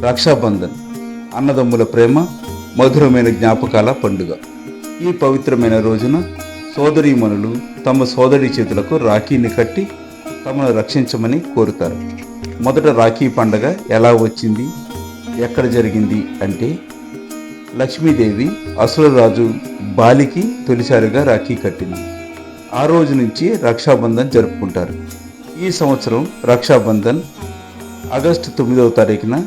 రక్షాబంధన్ అన్నదమ్ముల ప్రేమ మధురమైన జ్ఞాపకాల పండుగ. ఈ పవిత్రమైన రోజున సోదరీమణులు తమ సోదరి చేతులకు రాఖీని కట్టి తమను రక్షించమని కోరుతారు. మొదట రాఖీ పండగ ఎలా వచ్చింది? ఎక్కడ జరిగింది అంటే లక్ష్మీదేవి అసురరాజు బాలికి తొలిసారిగా రాఖీ కట్టింది. ఆ రోజు నుంచి రక్షాబంధన్ జరుపుకుంటారు. ఈ సంవత్సరం రక్షాబంధన్ ఆగస్టు తొమ్మిదవ తారీఖున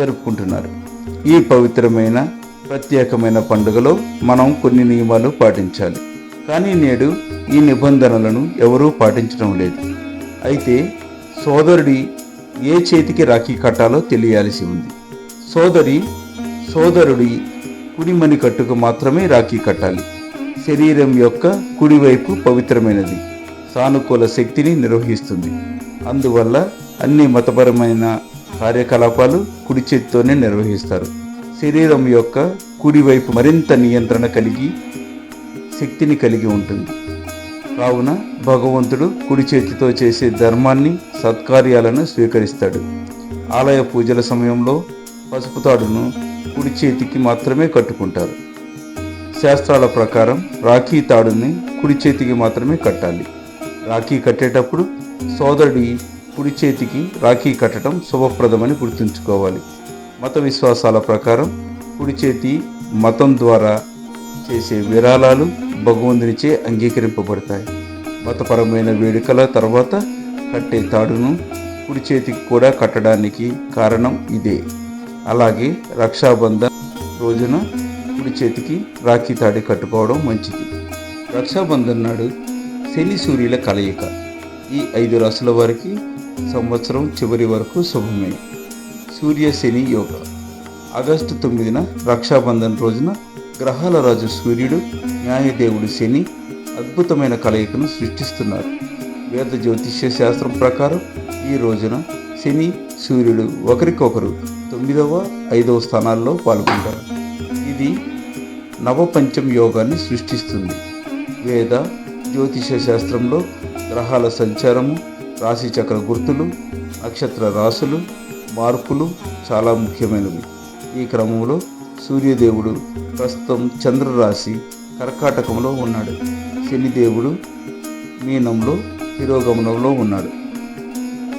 జరుపుకుంటున్నారు. ఈ పవిత్రమైన ప్రత్యేకమైన పండుగలో మనం కొన్ని నియమాలు పాటించాలి. కానీ నేడు ఈ నిబంధనలను ఎవరూ పాటించడం లేదు. అయితే సోదరుడి ఏ చేతికి రాఖీ కట్టాలో తెలియాల్సి ఉంది. సోదరి సోదరుడి కుడిమని కట్టుకు మాత్రమే రాఖీ కట్టాలి. శరీరం యొక్క కుడివైపు పవిత్రమైనది. సానుకూల శక్తిని నిర్వహిస్తుంది. అందువల్ల అన్ని మతపరమైన కార్యకలాపాలు కుడి చేతితోనే నిర్వహిస్తారు. శరీరం యొక్క కుడివైపు మరింత నియంత్రణ కలిగి శక్తిని కలిగి ఉంటుంది. కావున భగవంతుడు కుడి చేతితో చేసే ధర్మాన్ని సత్కార్యాలను స్వీకరిస్తాడు. ఆలయ పూజల సమయంలో పసుపు తాడును కుడి చేతికి మాత్రమే కట్టుకుంటారు. శాస్త్రాల ప్రకారం రాఖీ తాడుని కుడి చేతికి మాత్రమే కట్టాలి. రాఖీ కట్టేటప్పుడు సోదరుడి కుడి చేతికి రాఖీ కట్టడం శుభప్రదమని గుర్తుంచుకోవాలి. మత విశ్వాసాల ప్రకారం కుడి చేతి మతం ద్వారా చేసే విరాళాలు భగవంతునిచే అంగీకరింపబడతాయి. మతపరమైన వేడుకల తర్వాత కట్టే తాడును కుడి చేతికి కూడా కట్టడానికి కారణం ఇదే. అలాగే రక్షాబంధన్ రోజున కుడి చేతికి రాఖీ తాడి కట్టుకోవడం మంచిది. రక్షాబంధన్ నాడు శని సూర్యుల కలయిక. ఈ ఐదు రాసుల వారికి సంవత్సరం చివరి వరకు శుభమే. సూర్య శని యోగ. ఆగస్టు తొమ్మిదిన రక్షాబంధన్ రోజున గ్రహాల రాజు సూర్యుడు న్యాయదేవుడు శని అద్భుతమైన కలయికను సృష్టిస్తున్నారు. వేద జ్యోతిష్య శాస్త్రం ప్రకారం ఈ రోజున శని సూర్యుడు ఒకరికొకరు తొమ్మిదవ ఐదవ స్థానాల్లో పాల్గొంటారు. ఇది నవపంచం యోగాన్ని సృష్టిస్తుంది. వేద జ్యోతిష శాస్త్రంలో గ్రహాల సంచారము రాశిచక్ర గుర్తులు నక్షత్ర రాసులు మార్పులు చాలా ముఖ్యమైనవి. ఈ క్రమంలో సూర్యదేవుడు ప్రస్తుతం చంద్రరాశి కర్కాటకంలో ఉన్నాడు. శనిదేవుడు మీనంలో తిరోగమనంలో ఉన్నాడు.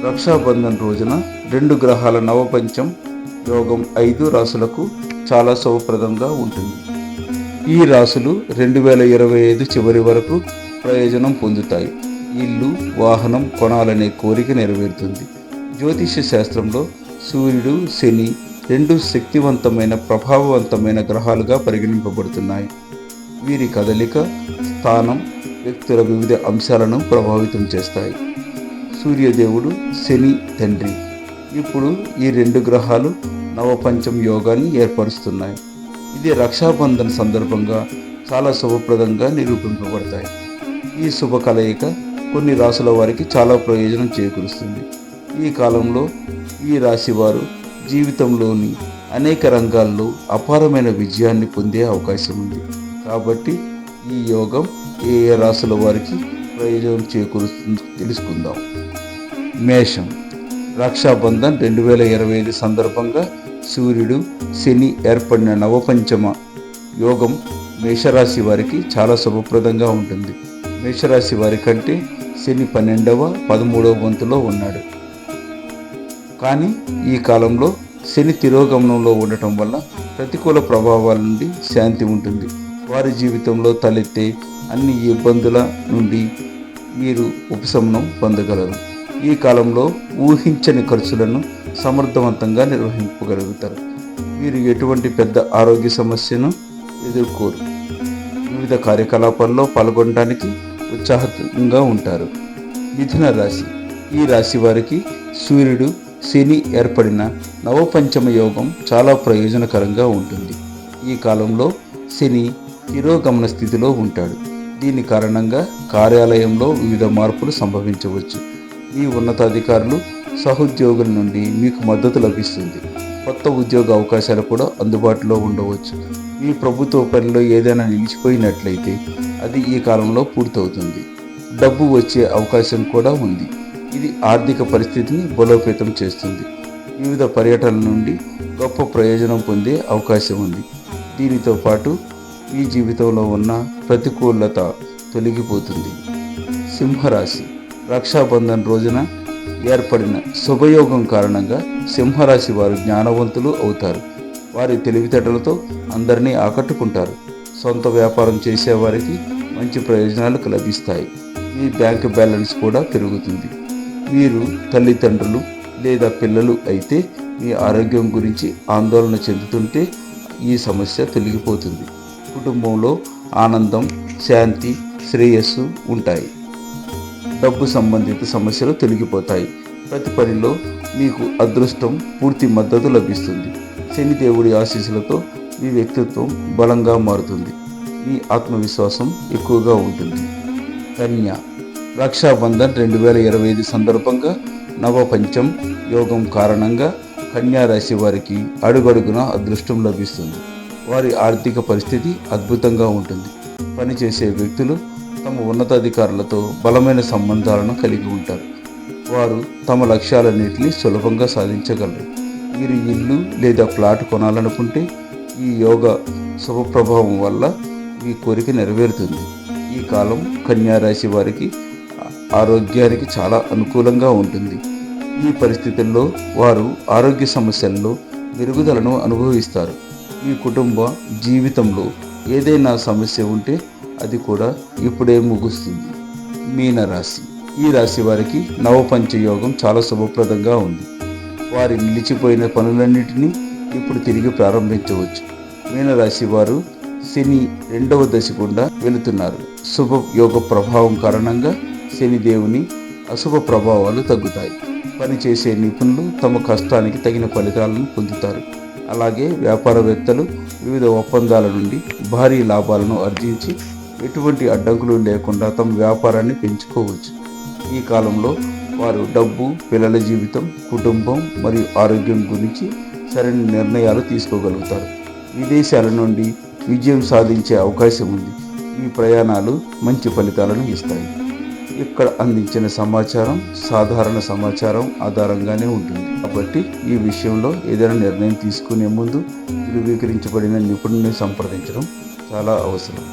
రక్షాబంధన్ రోజున రెండు గ్రహాల నవపంచం యోగం ఐదు రాసులకు చాలా శుభప్రదంగా ఉంటుంది. ఈ రాసులు రెండు వేల ఇరవై ఐదు చివరి వరకు ప్రయోజనం పొందుతాయి. ఇల్లు వాహనం కొనాలనే కోరిక నెరవేరుతుంది. జ్యోతిష శాస్త్రంలో సూర్యుడు శని రెండు శక్తివంతమైన ప్రభావవంతమైన గ్రహాలుగా పరిగణింపబడుతున్నాయి. వీరి కదలిక స్థానం వ్యక్తుల వివిధ అంశాలను ప్రభావితం చేస్తాయి. సూర్యదేవుడు శని తండ్రి. ఇప్పుడు ఈ రెండు గ్రహాలు నవపంచం యోగాన్ని ఏర్పరుస్తున్నాయి. ఇది రక్షాబంధన్ సందర్భంగా చాలా శుభప్రదంగా నిరూపింపబడతాయి. ఈ శుభ కలయిక కొన్ని రాసుల వారికి చాలా ప్రయోజనం చేకూరుస్తుంది. ఈ కాలంలో ఈ రాశి వారు జీవితంలోని అనేక రంగాల్లో అపారమైన విజయాన్ని పొందే అవకాశం ఉంది. కాబట్టి ఈ యోగం ఏ ఏ రాసుల వారికి ప్రయోజనం చేకూరుస్తుంది తెలుసుకుందాం. మేషం. రక్షాబంధన్ రెండు వేల ఇరవై ఐదు సందర్భంగా సూర్యుడు శని ఏర్పడిన నవపంచమ యోగం మేషరాశి వారికి చాలా శుభప్రదంగా ఉంటుంది. మేషరాశి వారి కంటే శని పన్నెండవ పదమూడవ వంతులో ఉన్నాడు. కానీ ఈ కాలంలో శని తిరోగమనంలో ఉండటం వల్ల ప్రతికూల ప్రభావాల నుండి శాంతి ఉంటుంది. వారి జీవితంలో తలెత్తే అన్ని ఇబ్బందుల నుండి మీరు ఉపశమనం పొందగలరు. ఈ కాలంలో ఊహించని ఖర్చులను సమర్థవంతంగా నిర్వహింపగలుగుతారు. మీరు ఎటువంటి పెద్ద ఆరోగ్య సమస్యను ఎదుర్కోరు. వివిధ కార్యకలాపాల్లో పాల్గొనడానికి ఉత్సాహంగా ఉంటారు. మిథున రాశి. ఈ రాశి వారికి సూర్యుడు శని ఏర్పడిన నవపంచమ యోగం చాలా ప్రయోజనకరంగా ఉంటుంది. ఈ కాలంలో శని తిరోగమన స్థితిలో ఉంటాడు. దీని కారణంగా కార్యాలయంలో వివిధ మార్పులు సంభవించవచ్చు. ఈ ఉన్నతాధికారులు సహోద్యోగుల నుండి మీకు మద్దతు లభిస్తుంది. కొత్త ఉద్యోగ అవకాశాలు కూడా అందుబాటులో ఉండవచ్చు. మీ ప్రభుత్వ పనిలో ఏదైనా నిలిచిపోయినట్లయితే అది ఈ కాలంలో పూర్తవుతుంది. డబ్బు వచ్చే అవకాశం కూడా ఉంది. ఇది ఆర్థిక పరిస్థితిని బలోపేతం చేస్తుంది. వివిధ పర్యటనల నుండి గొప్ప ప్రయోజనం పొందే అవకాశం ఉంది. దీనితో పాటు మీ జీవితంలో ఉన్న ప్రతికూలత తొలగిపోతుంది. సింహరాశి రక్షాబంధన్ రోజున ఏర్పడిన శుభయోగం కారణంగా సింహరాశి వారు జ్ఞానవంతులు అవుతారు. వారి తెలివితేటలతో అందరినీ ఆకట్టుకుంటారు. సొంత వ్యాపారం చేసేవారికి మంచి ప్రయోజనాలు లభిస్తాయి మీ బ్యాంక్ బ్యాలెన్స్ కూడా పెరుగుతుంది. మీరు తల్లిదండ్రులు లేదా పిల్లలు అయితే మీ ఆరోగ్యం గురించి ఆందోళన చెందుతుంటే ఈ సమస్య తొలగిపోతుంది. కుటుంబంలో ఆనందం శాంతి శ్రేయస్సు ఉంటాయి. డబ్బు సంబంధిత సమస్యలు తొలగిపోతాయి. ప్రతి పనిలో మీకు అదృష్టం పూర్తి మద్దతు లభిస్తుంది. శనిదేవుడి ఆశీస్సులతో మీ వ్యక్తిత్వం బలంగా మారుతుంది. మీ ఆత్మవిశ్వాసం ఎక్కువగా ఉంటుంది. కన్య రక్షాబంధన్ రెండు వేల ఇరవై ఐదు సందర్భంగా నవపంచం యోగం కారణంగా కన్యా రాశి వారికి అడుగడుగున అదృష్టం లభిస్తుంది. వారి ఆర్థిక పరిస్థితి అద్భుతంగా ఉంటుంది. పనిచేసే వ్యక్తులు తమ ఉన్నతాధికారులతో బలమైన సంబంధాలను కలిగి ఉంటారు. వారు తమ లక్ష్యాలన్నింటినీ సులభంగా సాధించగలరు. మీరు ఇల్లు లేదా ప్లాట్ కొనాలనుకుంటే ఈ యోగ శుభప్రభావం వల్ల మీ కోరిక నెరవేరుతుంది. ఈ కాలం కన్యా రాశి వారికి ఆరోగ్యానికి చాలా అనుకూలంగా ఉంటుంది. ఈ పరిస్థితుల్లో వారు ఆరోగ్య సమస్యల్లో మెరుగుదలను అనుభవిస్తారు. మీ కుటుంబ జీవితంలో ఏదైనా సమస్య ఉంటే అది కూడా ఇప్పుడే ముగుస్తుంది. మీనరాశి. ఈ రాశి వారికి నవపంచ యోగం చాలా శుభప్రదంగా ఉంది. వారి నిలిచిపోయిన పనులన్నింటినీ ఇప్పుడు తిరిగి ప్రారంభించవచ్చు. మీనరాశి వారు శని రెండవ దశ గుండా వెళుతున్నారు. శుభ యోగ ప్రభావం కారణంగా శని దేవుని అశుభ ప్రభావాలు తగ్గుతాయి. పనిచేసే నిపుణులు తమ కష్టానికి తగిన ఫలితాలను పొందుతారు. అలాగే వ్యాపారవేత్తలు వివిధ ఒప్పందాల నుండి భారీ లాభాలను ఆర్జించి ఎటువంటి అడ్డంకులు లేకుండా తమ వ్యాపారాన్ని పెంచుకోవచ్చు. ఈ కాలంలో వారు డబ్బు పిల్లల జీవితం కుటుంబం మరియు ఆరోగ్యం గురించి సరైన నిర్ణయాలు తీసుకోగలుగుతారు. విదేశాల నుండి విజయం సాధించే అవకాశం ఉంది. ఈ ప్రయాణాలు మంచి ఫలితాలను ఇస్తాయి. ఇక్కడ అందించిన సమాచారం సాధారణ సమాచారం ఆధారంగానే ఉంటుంది. కాబట్టి ఈ విషయంలో ఏదైనా నిర్ణయం తీసుకునే ముందు ధృవీకరించబడిన నిపుణుని సంప్రదించడం చాలా అవసరం.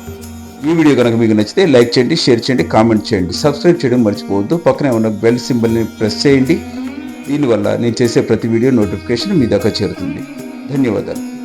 ఈ వీడియో కనుక మీకు నచ్చితే లైక్ చేయండి షేర్ చేయండి కామెంట్ చేయండి. సబ్స్క్రైబ్ చేయడం మర్చిపోవద్దు. పక్కనే ఉన్న బెల్ సింబల్ని ప్రెస్ చేయండి. దీనివల్ల నేను చేసే ప్రతి వీడియో నోటిఫికేషన్ మీ దాకా చేరుతుంది. ధన్యవాదాలు.